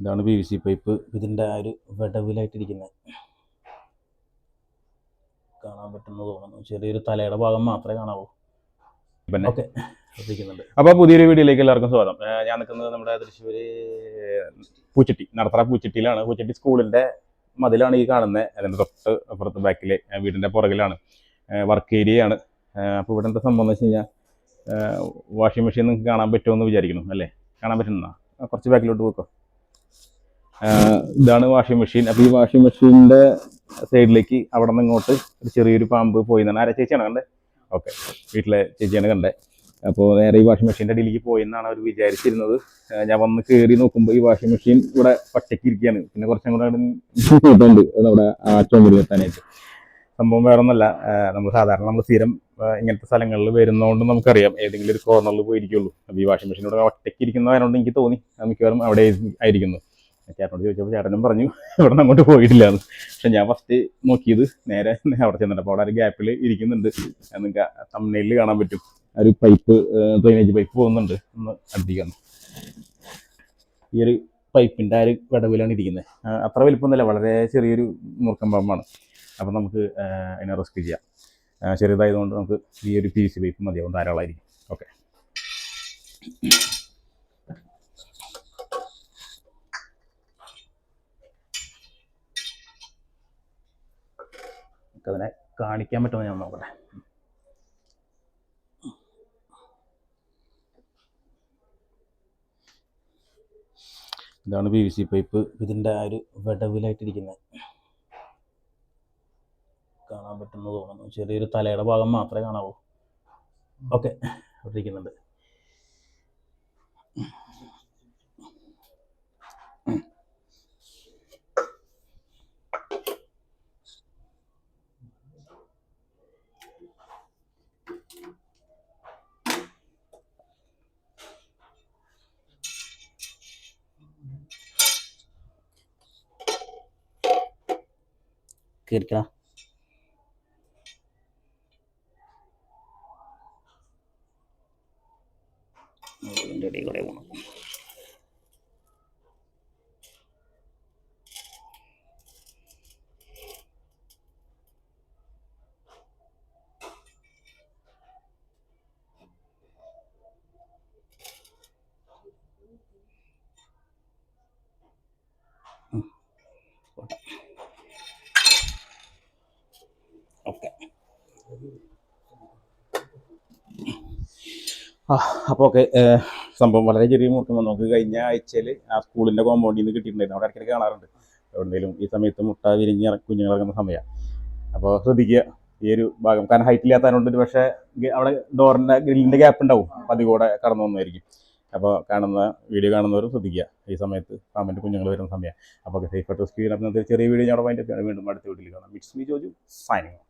ഇതാണ് P V C pipe ഇതിന്റെ ആ ഒരു വിടവിലായിട്ടിരിക്കുന്നത് കാണാൻ പറ്റുന്ന തോന്നുന്നു. ചെറിയൊരു തലയുടെ ഭാഗം മാത്രമേ കാണാവൂ. പിന്നെ ഓക്കെ ശ്രദ്ധിക്കുന്നുണ്ട്. അപ്പോൾ പുതിയൊരു വീഡിയോയിലേക്ക് എല്ലാവർക്കും സ്വാഗതം. ഞാൻ നിൽക്കുന്നത് നമ്മുടെ തൃശ്ശൂർ പൂച്ചട്ടി നടത്തറ പൂച്ചട്ടിയിലാണ്. പൂച്ചട്ടി സ്കൂളിന്റെ മതിലാണ് ഈ കാണുന്നത് അതിന്റെ തൊട്ട് അപ്പുറത്ത് ബാക്കിലെ വീടിന്റെ പുറകിലാണ്. വർക്ക് ഏരിയയാണ് അപ്പോൾ ഇവിടെ എന്താ സംഭവം എന്ന് വെച്ച് കഴിഞ്ഞാൽ വാഷിംഗ് മെഷീൻ നിങ്ങൾക്ക് കാണാൻ പറ്റുമെന്ന് വിചാരിക്കുന്നു അല്ലേ? കാണാൻ പറ്റുന്ന കുറച്ച് ബാക്കിലോട്ട് പോക്കോ ഇതാണ് വാഷിംഗ് മെഷീൻ അപ്പോൾ ഈ വാഷിംഗ് മെഷീനിന്റെ സൈഡിലേക്ക് അവിടെ നിന്ന് ഇങ്ങോട്ട് ഒരു ചെറിയൊരു പാമ്പ് പോയി എന്നാണ്. ആരാ ചേച്ചിയാണ് കണ്ടേ? ഓക്കെ വീട്ടിലെ ചേച്ചിയാണ് കണ്ടേ. അപ്പോൾ നേരെ ഈ വാഷിംഗ് മെഷീന്റെ അടിയിലേക്ക് പോയി എന്നാണ് അവർ വിചാരിച്ചിരുന്നത്. ഞാൻ വന്ന് കയറി നോക്കുമ്പോൾ ഈ വാഷിംഗ് മെഷീൻ ഇവിടെ പച്ചയ്ക്ക് ഇരിക്കുകയാണ്. പിന്നെ കുറച്ചും കൂടെ ഉണ്ട് നമ്മുടെ ആ ചുമരി എത്താനായിട്ട് സംഭവം വേറെ ഒന്നല്ല നമ്മൾ സാധാരണ നമ്മൾ സ്ഥിരം ഇങ്ങനത്തെ സ്ഥലങ്ങളിൽ വരുന്നതുകൊണ്ട് നമുക്കറിയാം. ഏതെങ്കിലും ഒരു കോർണറിൽ പോയിരിക്കുള്ളൂ. അപ്പോൾ ഈ വാഷിംഗ് മെഷീൻ ഇവിടെ ഒറ്റയ്ക്ക് ഇരിക്കുന്നതായതുകൊണ്ട് എനിക്ക് തോന്നി. മിക്കവാറും അവിടെ ആയിരിക്കുന്നു. ചേട്ടനോട് ചോദിച്ചപ്പോൾ ചേട്ടനും പറഞ്ഞു ഇവിടെ നിന്ന് അങ്ങോട്ട് പോയിട്ടില്ല എന്ന്. പക്ഷെ ഞാൻ ഫസ്റ്റ് നോക്കിയത് നേരെ അവിടെ ചെന്നിട്ട് അപ്പോൾ അവിടെ ഒരു ഗ്യാപ്പിൽ ഇരിക്കുന്നുണ്ട്. നിങ്ങൾക്ക് തമ്മിലിൽ കാണാൻ പറ്റും. ഒരു പൈപ്പ് ഡ്രെയിനേജ് പൈപ്പ് പോകുന്നുണ്ട്. ഒന്ന് അടുപ്പിക്കണം ഈ ഒരു പൈപ്പിന്റെ ആ ഒരു വിടവിലാണ് ഇരിക്കുന്നത് അത്ര വലിപ്പമൊന്നുമില്ല. വളരെ ചെറിയൊരു മുറുക്കം പാമ്പാണ് അപ്പം നമുക്ക് അതിനെ റെസ്ക്യൂ ചെയ്യാം. ചെറുതായതുകൊണ്ട് നമുക്ക് ഈ ഒരു പി സി പൈപ്പ് മതിയാവും ധാരാളമായിരിക്കും. ഓക്കെ നമുക്കതിനെ കാണിക്കാൻ പറ്റുമെന്ന് ഞാൻ നോക്കട്ടെ. ഇതാണ് പി വി സി പൈപ്പ്. ഇതിന്റെ ആ ഒരു വിടവിലായിട്ടിരിക്കുന്നത് കാണാൻ പറ്റുന്ന തോന്നുന്നു. ചെറിയൊരു തലയുടെ ഭാഗം മാത്രമേ കാണാവൂ. ഓക്കെ. അവിടെ കയറിക്കടാ ഇതിന്റെ ഇടയിൽ കൂടെ പോകണം ഓക്കെ അപ്പോൾ ഓക്കെ സംഭവം വളരെ ചെറിയ മുട്ടുമ്പോൾ നമുക്ക് കഴിഞ്ഞ ആഴ്ചയിൽ ആ സ്കൂളിന്റെ കോമ്പൗണ്ടിൽ നിന്ന് കിട്ടിയിട്ടുണ്ടായിരുന്നു. അവിടെ ഇടയ്ക്കിടയ്ക്ക് കാണാറുണ്ട്. എവിടെയെങ്കിലും ഈ സമയത്ത് മുട്ട വിരിഞ്ഞ് ഇറങ്ങുന്ന സമയമാണ് അപ്പോൾ ശ്രദ്ധിക്കുക ഈ ഒരു ഭാഗം. കാരണം ഹൈറ്റ് ഇല്ലാത്തതുകൊണ്ട് ഒരു പക്ഷേ അവിടെ ഡോറിന്റെ ഗ്രില്ലിന്റെ ഗ്യാപ്പ് ഉണ്ടാവും. അതി അതിൽ കൂടെ കടന്നു വന്നായിരിക്കും അപ്പോൾ കാണുന്ന വീഡിയോ കാണുന്നവരും ശ്രദ്ധിക്കുക. ഈ സമയത്ത് പാമ്പിന്റെ കുഞ്ഞുങ്ങൾ വരുന്ന സമയമാണ് അപ്പോൾ സേഫ് ആയിട്ട് സ്ക്രീൻ അപ്പം ചെറിയ വീഡിയോ ഞാൻ അവിടെ വീണ്ടും അടുത്ത വീട്ടിൽ കാണാം മിറ്റ്സ് മീ ജോജു സൈനിങ്